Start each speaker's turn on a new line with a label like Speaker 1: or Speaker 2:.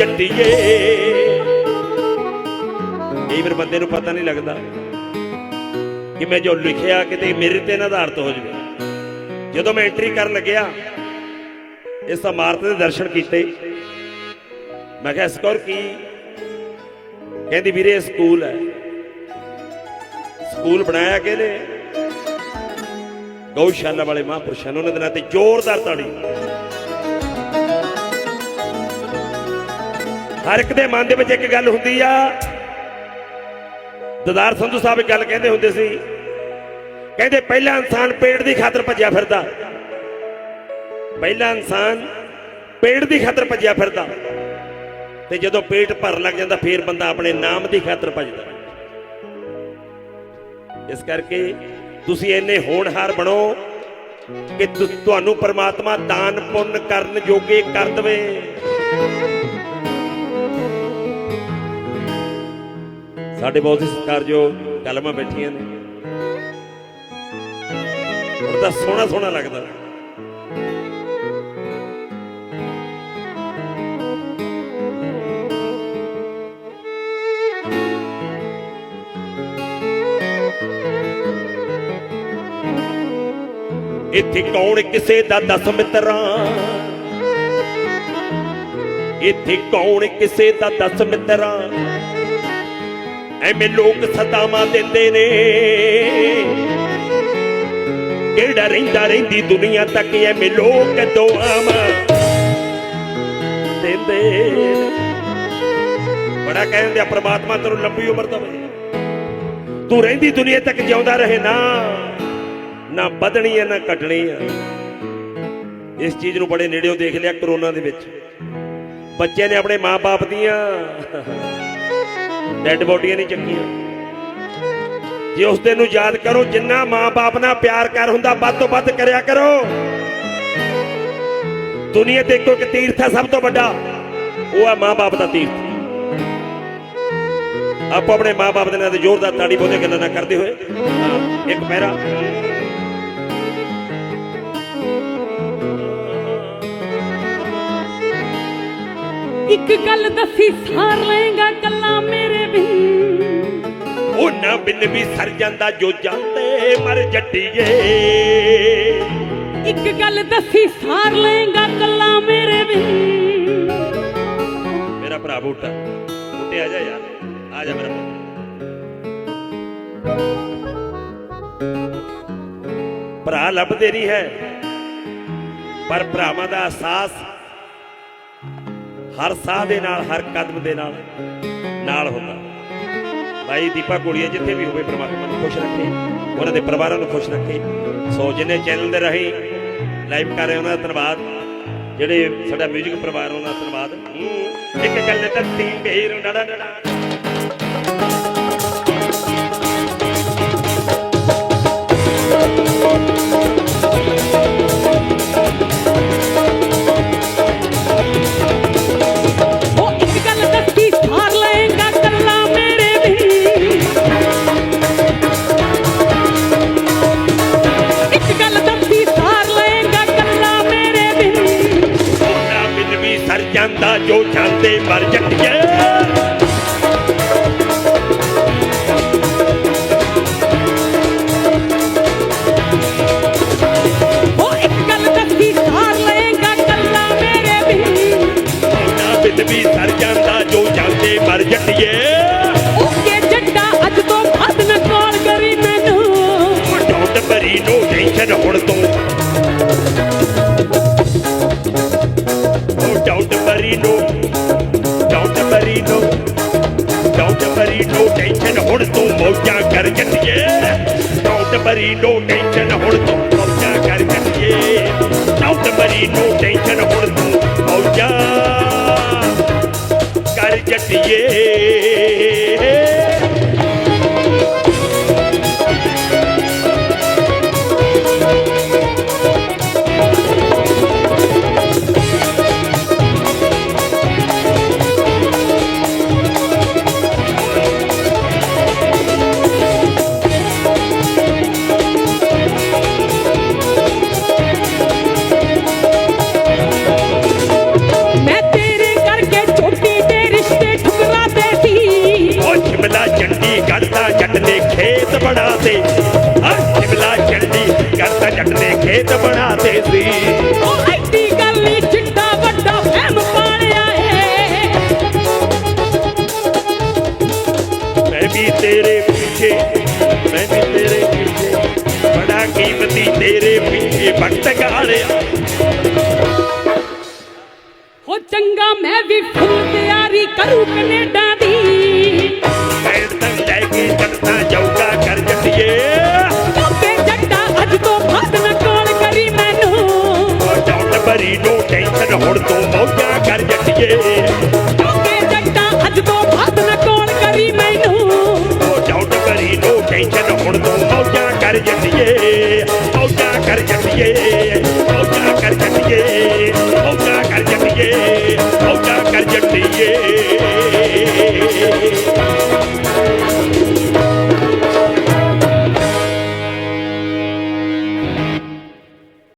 Speaker 1: ਜੱਟੀਏ ਇਹ ਫਿਰ ਬੰਦੇ ਨੂੰ ਪਤਾ ਨਹੀਂ ਲੱਗਦਾ ਕਿ ਮੈਂ ਜੋ ਲਿਖਿਆ ਕਿਤੇ ਮੇਰੇ ਤੇ ਨਾ ਆਧਾਰਿਤ ਹੋ ਜਾਵੇ। ਜਦੋਂ ਮੈਂ ਐਂਟਰੀ ਕਰਨ ਲੱਗਿਆ, ਇਸ ਇਮਾਰਤ ਦੇ ਦਰਸ਼ਨ ਕੀਤੇ। ਮੈਂ ਕਿਹਾ ਸਕੌਰ ਕੀ? ਕਹਿੰਦੀ, ਵੀਰੇ ਸਕੂਲ ਹੈ। ਸਕੂਲ ਬਣਾਇਆ ਕਿਹਨੇ? ਗਊਸ਼ਾਲਾ ਵਾਲੇ ਮਹਾਂਪੁਰਸ਼ਾਂ ਨੇ ਉਹਨਾਂ ਦੇ ਨਾਂ ਤੇ ਜ਼ੋਰਦਾਰ ਤਾੜੀ ਹਰ ਇੱਕ ਦੇ ਮਨ ਦੇ ਵਿੱਚ ਇੱਕ ਗੱਲ ਹੁੰਦੀ ਆ। ਦਦਾਰ ਸੰਧੂ ਸਾਹਿਬ ਇੱਕ ਗੱਲ ਕਹਿੰਦੇ ਹੁੰਦੇ ਸੀ, ਕਹਿੰਦੇ ਪਹਿਲਾ ਇਨਸਾਨ ਪੇਟ ਦੀ ਖਾਤਰ ਭੱਜਿਆ ਫਿਰਦਾ। ਪਹਿਲਾ ਇਨਸਾਨ ਪੇਟ ਦੀ ਖਾਤਰ ਭੱਜਿਆ ਫਿਰਦਾ। ਤੇ ਜਦੋਂ ਪੇਟ ਭਰ ਲੱਗ ਜਾਂਦਾ, ਫੇਰ ਬੰਦਾ ਆਪਣੇ ਨਾਮ ਦੀ ਖਾਤਰ ਭੱਜਦਾ। ਇਸ ਕਰਕੇ ਤੁਸੀਂ ਇੰਨੇ ਹੋਣਹਾਰ ਬਣੋ ਕਿ ਤੁਹਾਨੂੰ ਪਰਮਾਤਮਾ ਦਾਨ ਪੁੰਨ ਕਰਨ ਜੋਗੇ ਕਰ ਦਵੇ। ਸਾਡੇ ਬਹੁਤ ਹੀ ਸਤਿਕਾਰਯੋਗ ਕਲਮਾਂ ਬੈਠੀਆਂ ਨੇ। ਉਹ ਸੋਹਣਾ ਸੋਹਣਾ ਲੱਗਦਾ। ਇੱਥੇ ਕੌਣ ਕਿਸੇ ਦਾ ਦਸ ਮਿੱਤਰਾਂ? ਇੱਥੇ ਕੌਣ ਕਿਸੇ ਦਾ ਦਸ ਮਿੱਤਰਾਂ? ਐਵੇਂ ਲੋਕ ਸਦਾਵਾਂ ਦਿੰਦੇ ਨੇ। ਕਿਹੜਾ ਰਹਿੰਦਾ ਰਹਿੰਦੀ ਦੁਨੀਆ ਤੱਕ ਐਵੇਂ ਲੋਕ ਦੁਆਵਾਂ ਦਿੰਦੇ ਬੜਾ ਕਹਿੰਦੇ ਆ ਪ੍ਰਮਾਤਮਾ ਤੈਨੂੰ ਲੰਬੀ ਉਮਰ ਦੇਵੇ। ਤੂੰ ਰਹਿੰਦੀ ਦੁਨੀਆ ਤੱਕ ਜਿਉਂਦਾ ਰਹੇ ਨਾ। ਨਾ ਵਧਣੀ ਹੈ ਨਾ ਘਟਣੀ ਹੈ ਇਸ ਚੀਜ਼ ਨੂੰ ਬੜੇ ਨੇੜਿਓਂ ਦੇਖ ਲਿਆ ਕਰੋਨਾ ਦੇ ਵਿੱਚ। ਬੱਚੇ ਨੇ ਆਪਣੇ ਮਾਪੇ ਦੀਆਂ। ਡੈੱਡ ਬੋਡੀਆਂ ਨਹੀਂ ਚੱਕੀਆਂ ਜੇ ਉਸ ਦਿਨ ਨੂੰ ਯਾਦ ਕਰੋ, ਜਿੰਨਾ ਮਾਂ-ਬਾਪ ਨਾਲ ਪਿਆਰ ਕਰ ਹੁੰਦਾ, ਵੱਧ ਤੋਂ ਵੱਧ ਕਰਿਆ ਕਰੋ। ਦੁਨੀਆ ਤੇ ਇੱਕੋ ਇੱਕ ਤੀਰਥ ਹੈ ਸਭ ਤੋਂ ਵੱਡਾ। ਉਹ ਹੈ ਮਾਂ-ਬਾਪ ਦਾ ਤੀਰਥ। ਆਪੋ ਆਪਣੇ ਮਾਂ-ਬਾਪ ਦੇ ਨਾਲ ਤੇ ਜ਼ੋਰਦਾਰ ਤਾੜੀ ਬੋਲੇ ਗੱਲਾਂ ਨਾ ਕਰਦੇ ਹੋਏ। ਇੱਕ ਪੈਰਾ
Speaker 2: ਇੱਕ ਗੱਲ ਦੱਸੀ ਸਾਰ ਲਏਗਾ ਕੱਲਾ ਮੇਰੇ ਬਿਨ।
Speaker 1: ਉਹਨਾਂ ਬਿਨ ਵੀ ਸਰ ਜਾਂਦਾ ਜੋ ਜਾਂਦੇ ਮਰ ਜੱਟੀਏ।
Speaker 2: ਇੱਕ ਗੱਲ ਦੱਸੀ ਸਾਰ ਲਏਗਾ ਕੱਲਾ ਮੇਰੇ ਬਿਨ।
Speaker 1: ਮੇਰਾ ਭਰਾ ਬੂਟਾ ਬੂਟੇ ਆ ਜਾ ਯਾਰ ਆ ਜਾ ਮੇਰਾ ਪੁੱਤ। ਭਰਾ ਲੱਭਦੇ ਨਹੀਂ ਹੈ ਪਰ ਭਰਾਵਾਂ ਦਾ ਅਹਿਸਾਸ ਹਰ ਸਾਹ ਦੇ ਨਾਲ, ਹਰ ਕਦਮ ਦੇ ਨਾਲ ਨਾਲ ਹੁੰਦਾ। ਭਾਈ ਦੀਪਾ ਕੋਲੀਆ ਜਿੱਥੇ ਵੀ ਹੋਵੇ ਪ੍ਰਮਾਤਮਾ ਨੂੰ ਖੁਸ਼ ਰੱਖੇ, ਉਹਨਾਂ ਦੇ ਪਰਿਵਾਰਾਂ ਨੂੰ ਖੁਸ਼ ਰੱਖੇ। ਸੋ ਜਿੰਨੇ ਚੈਨਲ ਦੇ ਰਹੀ ਲਾਈਵ ਕਰ ਰਹੇ ਉਹਨਾਂ ਦਾ ਧੰਨਵਾਦ। ਜਿਹੜੇ ਸਾਡਾ 뮤직 ਪਰਿਵਾਰ ਉਹਨਾਂ ਦਾ ਧੰਨਵਾਦ। ਇੱਕ ਗੱਲ ਤੱਤੀ ਢੇਰ ਡੜਾ ਡੜਾ ਜੋ ਜਾਂਦੇ ਮਰ ਜੱਟੀਏ ਵੀ। ਸਰ ਜਾਂਦਾ ਜੋ ਜਾਂਦੇ ਮਰ ਜੱਟੀਏ
Speaker 2: ਓਕੇ ਜੱਟਾ ਅੱਜ ਤੋਂ ਬਾਅਦ ਨਾ ਕਾਲ ਕਰੀ ਮੈਨੂੰ।
Speaker 1: ਉਹ ਡੋਂਟ ਭਰੀ ਨੋ ਟੈਨਸ਼ਨ ਹੁਣ ਭਰੀ ਨੋ ਡੋਂਟ ਭਰੀ ਨੋ ਡੋਂਟ ਭਰੀ ਨੋ ਟੈਨਸ਼ਨ ਹੁਣ ਤੂੰ ਮੌਜਾਂ ਕਰ ਜੱਟੀਏ ਡੋਂਟ ਭਰੀ ਨੋ ਹੁਣ ਤੂੰ ਮੌਜਾਂ ਕਰ ਜੱਟੀਏ ਡੋਂਟ ਭਰੀ ਨੋ ਟੈਨਸ਼ਨ ਹੁਣ ਤੂੰ ਮੌਜਾਂ ਕਰ ਜੱਟੀਏ ਸੀ
Speaker 2: ਉਹ ਐਡੀ ਗੱਲ ਨੀ ਚਿੱਟਾ ਵੱਡਾ ਫਹਿਮ ਪਾਲਿਆ ਏ।
Speaker 1: ਮੈਂ ਵੀ ਤੇਰੇ ਪਿੱਛੇ ਮੈਂ ਵੀ ਤੇਰੇ ਪਿੱਛੇ ਬੜਾ ਕੀਮਤੀ ਤੇਰੇ ਪਿੱਛੇ ਵਕਤ ਗਾਲਿਆ।
Speaker 2: ਹੋ ਚੰਗਾ ਮੈਂ ਵੀ ਫੁੱਲ ਤਿਆਰੀ ਕਰੂ ਕੈਨੇਡਾ
Speaker 1: ਕਰੀ